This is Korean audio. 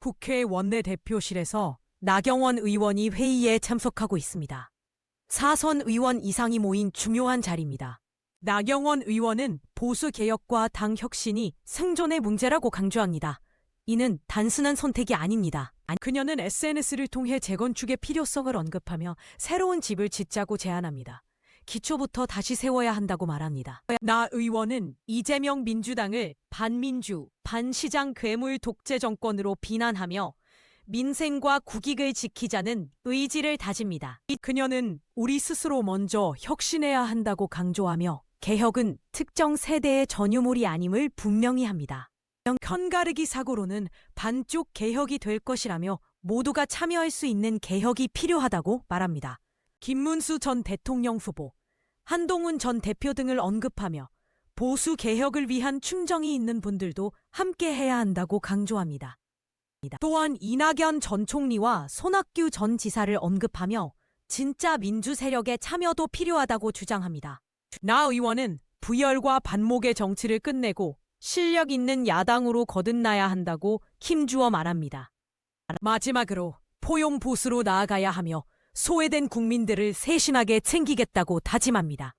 국회 원내대표실에서 나경원 의원이 회의에 참석하고 있습니다. 사선 의원 이상이 모인 중요한 자리입니다. 나경원 의원은 보수 개혁과 당 혁신이 생존의 문제라고 강조합니다. 이는 단순한 선택이 아닙니다. 그녀는 SNS를 통해 재건축의 필요성을 언급하며 새로운 집을 짓자고 제안합니다. 기초부터 다시 세워야 한다고 말합니다. 나 의원은 이재명 민주당을 반민주, 반시장 괴물 독재 정권으로 비난하며 민생과 국익을 지키자는 의지를 다집니다. 그녀는 우리 스스로 먼저 혁신해야 한다고 강조하며 개혁은 특정 세대의 전유물이 아님을 분명히 합니다. 편가르기 사고로는 반쪽 개혁이 될 것이라며 모두가 참여할 수 있는 개혁이 필요하다고 말합니다. 김문수 전 대통령 후보, 한동훈 전 대표 등을 언급하며 보수 개혁을 위한 충정이 있는 분들도 함께 해야 한다고 강조합니다. 또한 이낙연 전 총리와 손학규 전 지사를 언급하며 진짜 민주 세력의 참여도 필요하다고 주장합니다. 나 의원은 부열과 반목의 정치를 끝내고 실력 있는 야당으로 거듭나야 한다고 힘주어 말합니다. 마지막으로 포용 보수로 나아가야 하며 소외된 국민들을 세심하게 챙기겠다고 다짐합니다.